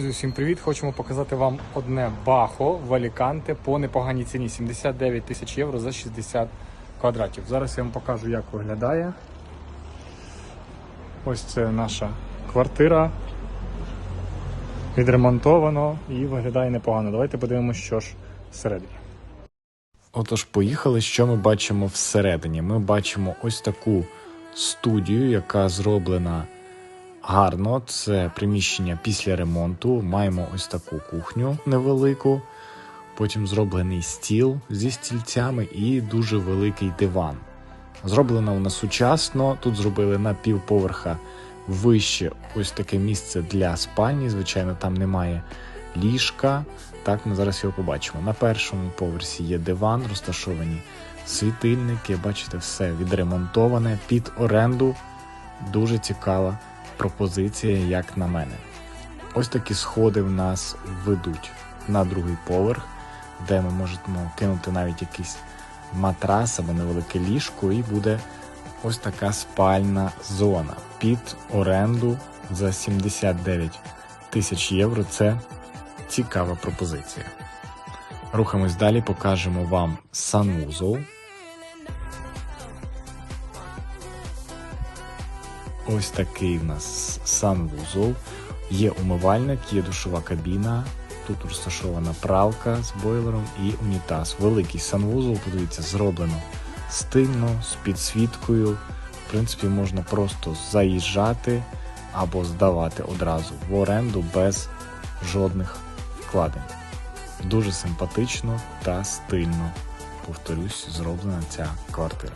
Друзі, Всім привіт! Хочемо показати вам одне бахо в Аліканте по непоганій ціні 79 тисяч євро за 60 квадратів. Зараз я вам покажу, як виглядає. Ось це наша квартира. Відремонтовано і виглядає непогано. Давайте подивимося, що ж всередині. Отож, поїхали. Що ми бачимо всередині? Ми бачимо ось таку студію, яка зроблена гарно. Це приміщення після ремонту. Маємо ось таку кухню невелику. Потім зроблений стіл зі стільцями і дуже великий диван. Зроблено вона сучасно. Тут зробили на півповерха вище ось таке місце для спальні. Звичайно, там немає ліжка. Так, ми зараз його побачимо. На першому поверсі є диван, розташовані світильники. Бачите, все відремонтоване під оренду. Дуже цікава пропозиція, як на мене. Ось такі сходи в нас ведуть на другий поверх, де ми можемо кинути навіть якийсь матрас або невелике ліжко, і буде ось така спальна зона під оренду за 79 тисяч євро. Це цікава пропозиція. Рухаємось далі, покажемо вам санвузол. Ось такий в нас санвузол. Є умивальник, є душова кабіна. Тут розташована пралка з бойлером і унітаз. Великий санвузол, подивіться, зроблено стильно, з підсвіткою. В принципі, можна просто заїжджати або здавати одразу в оренду без жодних вкладень. Дуже симпатично та стильно. Повторюсь, зроблена ця квартира.